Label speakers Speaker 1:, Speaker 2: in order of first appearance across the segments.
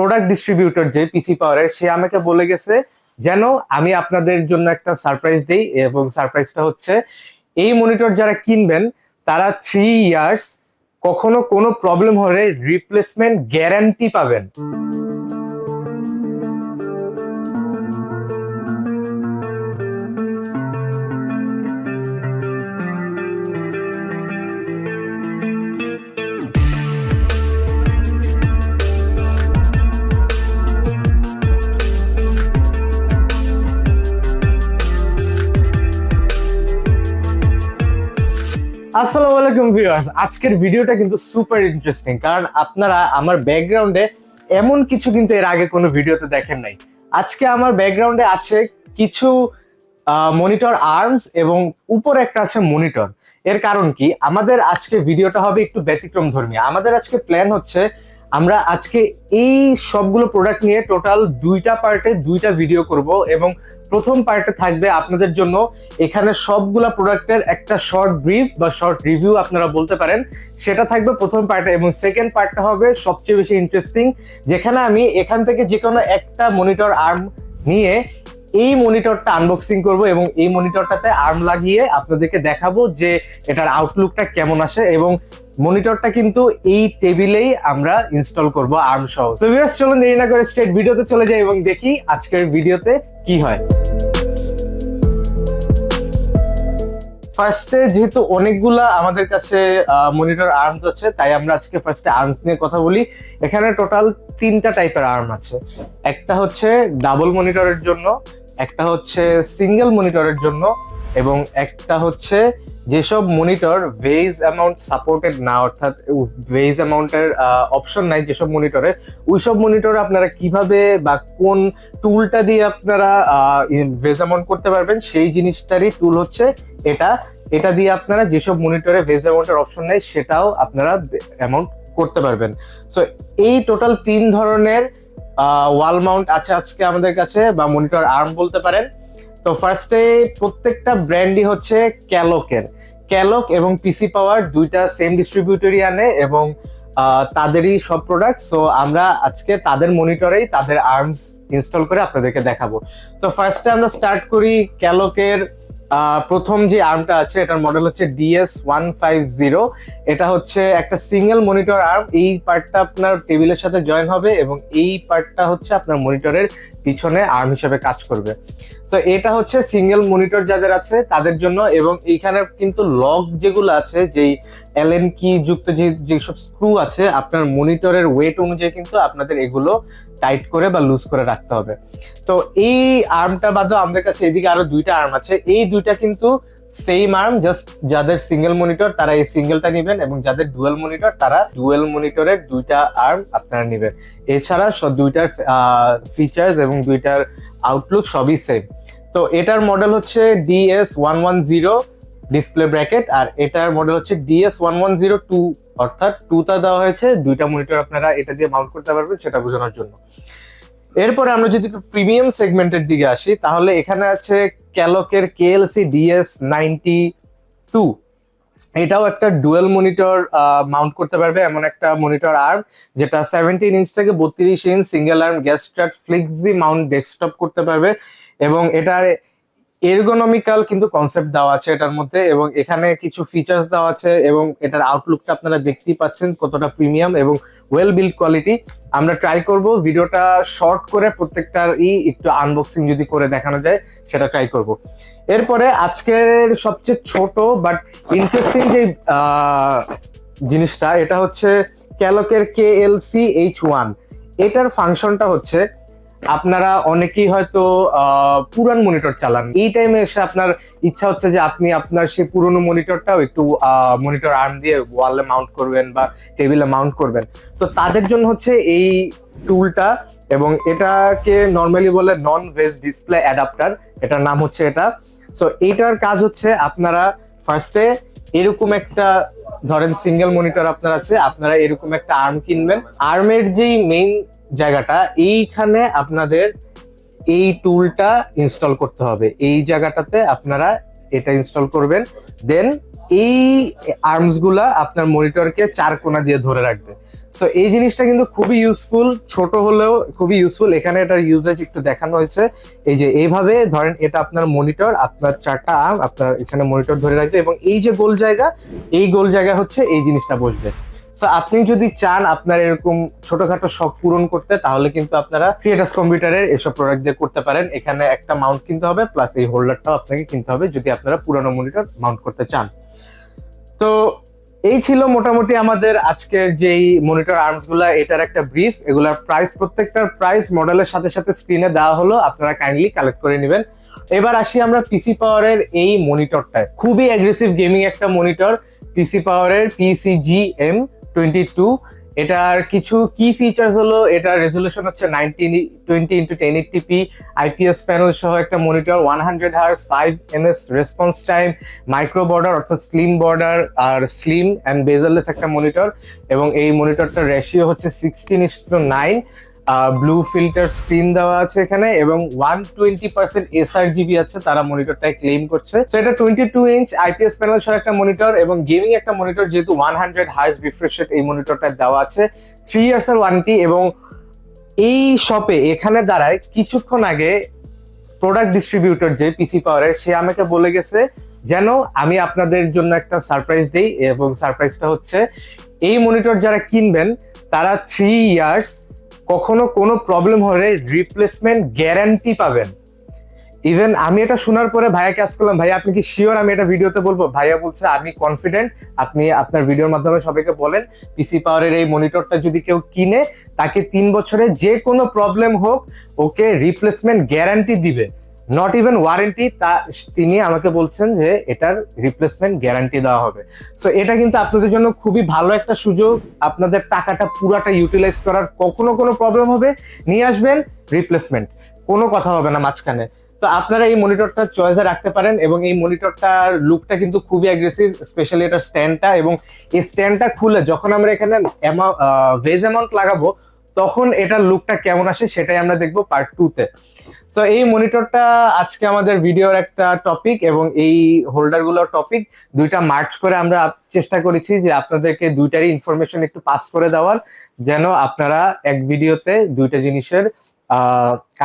Speaker 1: Product distributor যে পিসি পাওয়ারের সে আমাকে বলে গেছে, যেন আমি আপনাদের জন্য একটা সারপ্রাইজ দেই এবং সারপ্রাইজটা হচ্ছে, এই মনিটর যারা কিনবেন, তারা থ্রি ইয়ার্স কখনো কোনো প্রবলেম হলে রিপ্লেসমেন্ট গ্যারান্টি পাবেন। আসসালামু আলাইকুম ভিউয়ার্স। আজকের ভিডিওটা কিন্তু সুপার ইন্টারেস্টিং কারণ আপনারা আমার ব্যাকগ্রাউন্ডে এমন কিছু কিন্তু এর আগে কোনো ভিডিওতে দেখেন নাই। আজকে আমার ব্যাকগ্রাউন্ডে আছে কিছু মনিটর আর্মস এবং উপরে একটা আছে মনিটর এর কারণ কি? আমাদের আজকে ভিডিওটা হবে একটু ব্যতিক্রম ধর্মী আমাদের আজকে প্ল্যান হচ্ছে আমরা আজকে এই সবগুলো প্রোডাক্ট নিয়ে টোটাল দুইটা পার্টে দুইটা ভিডিও করব এবং প্রথম পার্টে থাকবে আপনাদের জন্য এখানে সবগুলো প্রোডাক্টের একটা শর্ট ব্রিফ বা শর্ট রিভিউ আপনারা বলতে পারেন। সেটা থাকবে প্রথম পার্টে এবং সেকেন্ড পার্টটা হবে সবচেয়ে বেশি ইন্টারেস্টিং যেখানে আমি এখান থেকে যে কোনো একটা মনিটর আর্ম নিয়ে এই মনিটরটা আনবক্সিং করব এবং এই মনিটরটাতে আর্ম লাগিয়ে আপনাদেরকে দেখাবো যে এটার আউটলুকটা কেমন আসে এবং মনিটরটা কিন্তু এই টেবিলেই আমরা ইনস্টল করব আর্ম সহ। তো ভিউয়ার্স চলুন দেরি না করে স্ট্রেট ভিডিওতে চলে যাই এবং দেখি আজকের ভিডিওতে কি হয়। ফার্স্টে যেহেতু অনেকগুলা আমাদের কাছে মনিটর আর্মস আছে, তাই আমরা আজকে ফার্স্টে আর্মস নিয়ে কথা বলি। এখানে টোটাল তিনটা টাইপের আর্ম আছে। একটা হচ্ছে ডাবল মনিটরের জন্য একটা হচ্ছে সিঙ্গেল মনিটরের জন্য এবং একটা হচ্ছে যেসব মনিটর ভেজ অ্যামাউন্ট সাপোর্টেড না, অর্থাৎ ভেজ অ্যামাউন্টের অপশন নাই যেসব মনিটরে ওইসব মনিটরে আপনারা কীভাবে বা কোন টুলটা দিয়ে আপনারা ভেজ অ্যামাউন্ট করতে পারবেন, সেই জিনিসটারই টুল হচ্ছে এটা। এটা দিয়ে আপনারা যেসব মনিটরে ভেজ অ্যামাউন্টের অপশন নেই, সেটাও আপনারা অ্যামাউন্ট করতে পারবেন। সো এই টোটাল তিন ধরনের ওয়াল মাউন্ট আছে আজকে আমাদের কাছে, বা মনিটর আর্ম বলতে পারেন। তো ফার্স্টে প্রত্যেকটা ব্র্যান্ডই হচ্ছে ক্যালকের। ক্যালক এবং পিসি পাওয়ার দুইটা সেম ডিস্ট্রিবিউটরই আনে এবং তাদেরই সব প্রোডাক্ট সো আমরা আজকে তাদের মনিটরেই তাদের আর্মস ইনস্টল করে আপনাদেরকে দেখাবো। তো ফার্স্টে আমরা স্টার্ট করি ক্যালকের প্রথম যে আর্মটা আছে, এটার মডেল হচ্ছে ডিএস ওয়ান ফাইভ জিরো এটা হচ্ছে একটা সিঙ্গেল মনিটর আর্ম এই পার্টটা আপনার টেবিলের সাথে জয়েন হবে এবং এই পার্টটা হচ্ছে আপনার মনিটরের পিছনে আর্ম হিসেবে কাজ করবে। তো এটা হচ্ছে সিঙ্গেল মনিটর যাদের আছে, তাদের জন্য এবং এইখানে কিন্তু লক যেগুলো আছে, যেই এলএন কি যুক্ত যে, যেসব স্ক্রু আছে, আপনার মনিটরের ওয়েট অনুযায়ী কিন্তু আপনাদের এগুলো টাইট করে বা লুজ করে রাখতে হবে। তো এই আর্মটা বাদেও আমাদের কাছে এদিকে আরও দুইটা আর্ম আছে। এই দুইটা কিন্তু সেম আর্ম জাস্ট যাদের সিঙ্গেল মনিটর তারা এই সিঙ্গেলটা নেবেন এবং যাদের ডুয়েল মনিটর তারা ডুয়েল মনিটরের দুইটা আর্ম আপনারা নেবেন। এছাড়া দুইটার ফিচার্স এবং দুইটার আউটলুক সবই সেম তো এটার মডেল হচ্ছে DS one one zero display bracket আর এটার মডেল হচ্ছে DS one one zero two অর্থাৎ টুটা দেওয়া হয়েছে, দুইটা মনিটর আপনারা এটা দিয়ে মাউন্ট করতে পারবেন সেটা বোঝানোর জন্য। এরপরে আমরা যদি একটু প্রিমিয়াম সেগমেন্টের দিকে আসি, তাহলে এখানে আছে ক্যালকের কেএলসি ডিএস নাইনটি টু এটাও একটা ডুয়েল মনিটর মাউন্ট করতে পারবে, এমন একটা মনিটর আর্ম যেটা সেভেন্টিন ইঞ্চ থেকে বত্রিশ inch single arm gas flexi mount desktop করতে পারবে। এবং এটার এরগোনমিক্যাল কিন্তু কনসেপ্ট দেওয়া আছে এটার মধ্যে এবং এখানে কিছু ফিচার্স দেওয়া আছে এবং এটার আউটলুকটা আপনারা দেখতেই পাচ্ছেন কতটা প্রিমিয়াম এবং ওয়েল বিল্ড কোয়ালিটি আমরা ট্রাই করব ভিডিওটা শর্ট করে প্রত্যেকটার ই একটু আনবক্সিং যদি করে দেখানো যায়, সেটা ট্রাই করব। এরপরে আজকের সবচেয়ে ছোট বাট ইন্টারেস্টিং যে জিনিসটা, এটা হচ্ছে ক্যালকের K L C H one এটার ফাংশনটা হচ্ছে আপনারা অনেকেই হয়তো পুরান মনিটর চালান। এই টাইমে এসে আপনার ইচ্ছা হচ্ছে যে আপনি আপনার সেই পুরনো মনিটরটাও একটু মনিটর আর্ম দিয়ে ওয়ালে মাউন্ট করবেন বা টেবিলে মাউন্ট করবেন। তো তাদের জন্য হচ্ছে এই টুলটা এবং এটাকে নর্মালি বলে নন ভেজ ডিসপ্লে অ্যাডাপ্টার এটার নাম হচ্ছে এটা। সো এইটার কাজ হচ্ছে আপনারা ফার্স্টে এরকম একটা, ধরেন সিঙ্গেল মনিটর আপনার আছে, আপনারা এরকম একটা আর্ম কিনবেন। আর্মের যেই মেইন জায়গাটা, এইখানে আপনাদের এই টুলটা ইনস্টল করতে হবে। এই জায়গাটাতে আপনারা এটা ইনস্টল করবেন। দেন এই আর্মসগুলা আপনার মনিটরকে চার কোনা দিয়ে ধরে রাখবে। সো এই জিনিসটা কিন্তু খুবই ইউজফুল ছোট হলেও খুবই ইউজফুল এখানে এটার ইউজেজ একটু দেখানো হয়েছে। এই যে এইভাবে ধরেন এটা আপনার মনিটর, আপনার চারটা আর্ম আপনার এখানে মনিটর ধরে রাখবে এবং এই যে গোল জায়গা, এই গোল জায়গা হচ্ছে এই জিনিসটা বসবে। সো আপনি যদি চান আপনার এরকম ছোটখাটো শখ পূরণ করতে, তাহলে কিন্তু আপনারা ক্রিয়েটার্স কম্পিউটারের এসব প্রোডাক্ট দিয়ে করতে পারেন। এখানে একটা মাউন্ট কিনতে হবে প্লাস এই হোল্ডারটাও আপনাকে কিনতে হবে, যদি আপনারা পুরনো মনিটর মাউন্ট করতে চান। তো, এই ছিল মোটামুটি আমাদের আজকের যেই মনিটর আর্মসগুলা, এটার একটা ব্রিফ এগুলার প্রাইস প্রত্যেকটার প্রাইস মডেলের সাথে সাথে স্ক্রিনে দেওয়া হলো। আপনারা কাইন্ডলি কালেক্ট করে নেবেন। এবার আসি আমরা পিসি পাওয়ারের এই মনিটরটায় খুবই অ্যাগ্রেসিভ গেমিং একটা মনিটর পিসি পাওয়ারের পিসিজি এম টোয়েন্টি টু এটার কিছু কি ফিচার্স হলো, এটার রেজলিউশন হচ্ছে nineteen twenty into ten eighty IPS panel সহ একটা monitor one hundred hertz five ms response time micro border অর্থাৎ স্লিম বর্ডার আর স্লিম অ্যান্ড বেজারলেস একটা মনিটর এবং এই মনিটরটার রেশিও হচ্ছে sixteen is nine blue filter screen দেওয়া আছে এখানে এবং one twenty percent sRGB আছে, তারা মনিটরটাই ক্লেম করছে। তো এটা twenty two inch IPS panel সহ একটা মনিটর এবং গেমিং একটা মনিটর যেহেতু ওয়ান হান্ড্রেড হার্স রিফ্রেশ এই মনিটরটা দেওয়া আছে। থ্রি ইয়ার্স এর ওয়ারেন্টি এবং এই শপে এখানে দাঁড়ায় কিছুক্ষণ আগে প্রোডাক্ট ডিস্ট্রিবিউটর যে পিসি পাওয়ারের সে আমাকে বলে গেছে, যেন আমি আপনাদের জন্য একটা সারপ্রাইজ দিই এবং সারপ্রাইজটা হচ্ছে, এই মনিটর যারা কিনবেন, তারা থ্রি ইয়ার্স কখনো কোনো প্রবলেম হলে রিপ্লেসমেন্ট গ্যারান্টি পাবেন। ইভেন আমি এটা শোনার পরে ভাইয়াকে আজ করলাম, ভাইয়া, আপনি কি শিওর আমি এটা ভিডিওতে বলব? ভাইয়া বলছে, আমি কনফিডেন্ট আপনি আপনার ভিডিওর মাধ্যমে সবাইকে বলেন পিসি পাওয়ারের এই মনিটরটা যদি কেউ কিনে, তাকে তিন বছরে যে কোনো প্রবলেম হোক, ওকে রিপ্লেসমেন্ট গ্যারান্টি দিবে। নট ইভেন ওয়ারেন্টি তা তিনি আমাকে বলছেন যে এটার রিপ্লেসমেন্ট গ্যারান্টি দেওয়া হবে। সো এটা কিন্তু আপনাদের জন্য খুবই ভালো একটা সুযোগ। আপনাদের টাকাটা পুরাটা ইউটিলাইজ করার কখনো কোনো প্রবলেম হবে। নিয়ে আসবেন রিপ্লেসমেন্ট কোনো কথা হবে না মাঝখানে। তো আপনারা এই মনিটরটা চয়েসে রাখতে পারেন এবং এই মনিটরটার লুকটা কিন্তু খুবই অ্যাগ্রেসিভ স্পেশালি এটার স্ট্যান্ডটা এবং এই স্ট্যান্ডটা খুলে যখন আমরা এখানে ভেজ অ্যামাউন্ট লাগাবো তখন এটার লুকটা কেমন আসে সেটাই আমরা দেখব পার্ট টুতে সো এই মনিটরটা আজকে আমাদের ভিডিওর একটা টপিক এবং এই হোল্ডারগুলোর টপিক দুইটা মার্চ করে আমরা চেষ্টা করেছি যে আপনাদেরকে দুইটারই ইনফরমেশন একটু পাস করে দেওয়ার, যেন আপনারা এক ভিডিওতে দুইটা জিনিসের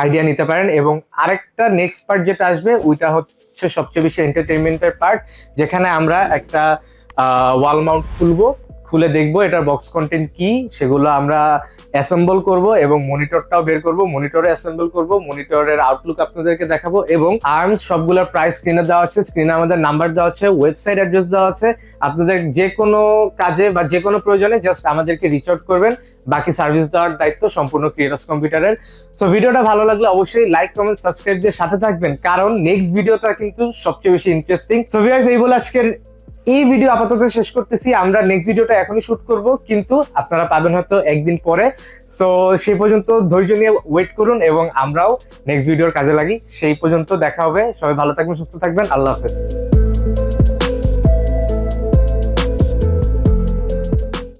Speaker 1: আইডিয়া নিতে পারেন এবং আরেকটা নেক্সট পার্ট যেটা আসবে, ওইটা হচ্ছে সবচেয়ে বেশি এন্টারটেনমেন্টের পার্ট যেখানে আমরা একটা ওয়াল মাউন্ট খুলবো। খুলে দেখব এটার বক্স কন্টেন্ট কি, সেগুলো আমরা অ্যাসেম্বল করব এবং মনিটরটাও বের করব মনিটরে অ্যাসেম্বল করব মনিটরের আউটলুক আপনাদেরকে দেখাবো এবং আর্মস সবগুলোর প্রাইস স্ক্রিনে দেওয়া আছে স্ক্রিনে আমাদের নাম্বার দেওয়া আছে ওয়েবসাইট অ্যাড্রেস দেওয়া আছে, আপনাদের যে কোনো কাজে বা যে কোনো প্রয়োজনে জাস্ট আমাদেরকে রিচ আউট করবেন, বাকি সার্ভিস দেওয়ার দায়িত্ব সম্পূর্ণ ক্রিয়েটার্স কম্পিউটারের সো ভিডিওটা ভালো লাগলে অবশ্যই লাইক কমেন্ট সাবস্ক্রাইব দিয়ে সাথে থাকবেন, কারণ নেক্সট ভিডিওটা কিন্তু সবচেয়ে বেশি ইন্টারেস্টিং সো ভিউয়ার্স এই বলে আজকের এই ভিডিও আপাতত শেষ করতেছি। আমরা নেক্সট ভিডিওটা এখনই শুট করব, কিন্তু আপনারা পাবেন হয়তো একদিন পরে। সো সেই পর্যন্ত ধৈর্য নিয়ে ওয়েট করুন এবং আমরাও নেক্সট ভিডিওর কাজে লাগি। সেই পর্যন্ত দেখা হবে। সবাই ভালো থাকবেন, সুস্থ থাকবেন। আল্লাহ হাফেজ।